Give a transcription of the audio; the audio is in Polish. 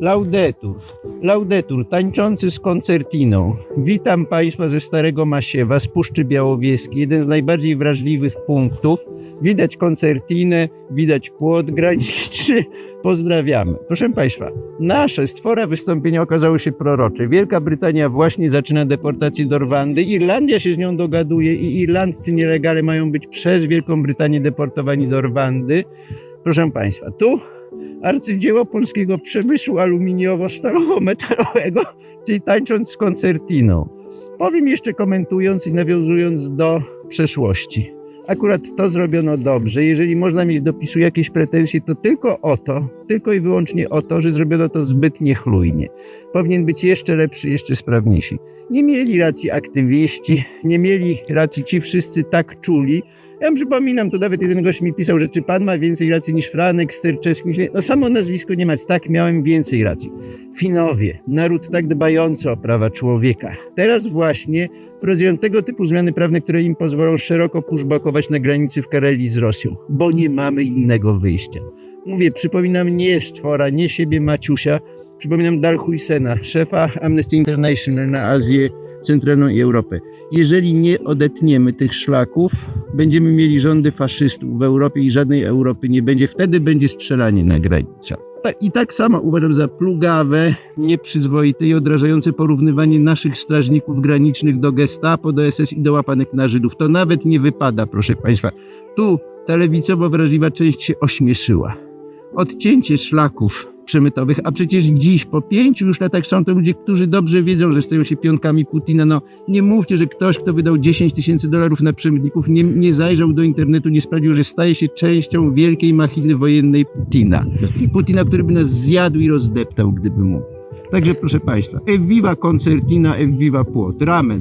Laudetur. Laudetur, tańczący z koncertiną. Witam Państwa ze Starego Masiewa, z Puszczy Białowieskiej, jeden z najbardziej wrażliwych punktów. Widać koncertinę, widać płot graniczny. Pozdrawiamy. Proszę Państwa, nasze stwora wystąpienia okazały się prorocze. Wielka Brytania właśnie zaczyna deportację do Rwandy, Irlandia się z nią dogaduje i Irlandcy nielegale mają być przez Wielką Brytanię deportowani do Rwandy. Proszę Państwa, tu arcydzieło polskiego przemysłu aluminiowo-stalowo-metalowego, czyli tańcząc z koncertiną. Powiem jeszcze komentując i nawiązując do przeszłości. Akurat to zrobiono dobrze. Jeżeli można mieć do PiSu jakieś pretensje, to tylko o to, tylko i wyłącznie o to, że zrobiono to zbyt niechlujnie. Powinien być jeszcze lepszy, jeszcze sprawniejszy. Nie mieli racji aktywiści, nie mieli racji ci wszyscy tak czuli, ja przypominam, tu nawet jeden gość mi pisał, że czy pan ma więcej racji niż Franek, Sterczewski. No samo nazwisko nie mać, tak miałem więcej racji. Finowie, naród tak dbający o prawa człowieka. Teraz właśnie wprowadzają tego typu zmiany prawne, które im pozwolą szeroko puszbakować na granicy w Karelii z Rosją, bo nie mamy innego wyjścia. Mówię, przypominam nie stwora, nie siebie Maciusia, przypominam Dalhuisena, szefa Amnesty International na Azję Centralną Europę. Jeżeli nie odetniemy tych szlaków, będziemy mieli rządy faszystów w Europie i żadnej Europy nie będzie. Wtedy będzie strzelanie na granicach. I tak samo uważam za plugawe, nieprzyzwoite i odrażające porównywanie naszych strażników granicznych do gestapo, do SS i do łapanek na Żydów. To nawet nie wypada, proszę Państwa. Tu ta lewicowo wrażliwa część się ośmieszyła. Odcięcie szlaków przemytowych, a przecież dziś po pięciu już latach są to ludzie, którzy dobrze wiedzą, że stają się pionkami Putina. No nie mówcie, że ktoś, kto wydał 10 tysięcy dolarów na przemytników, nie, nie zajrzał do internetu, nie sprawdził, że staje się częścią wielkiej machiny wojennej Putina. Putina, który by nas zjadł i rozdeptał, gdyby mógł. Także proszę Państwa, Ewiva Concertina, Ewiva Płot, Ramen.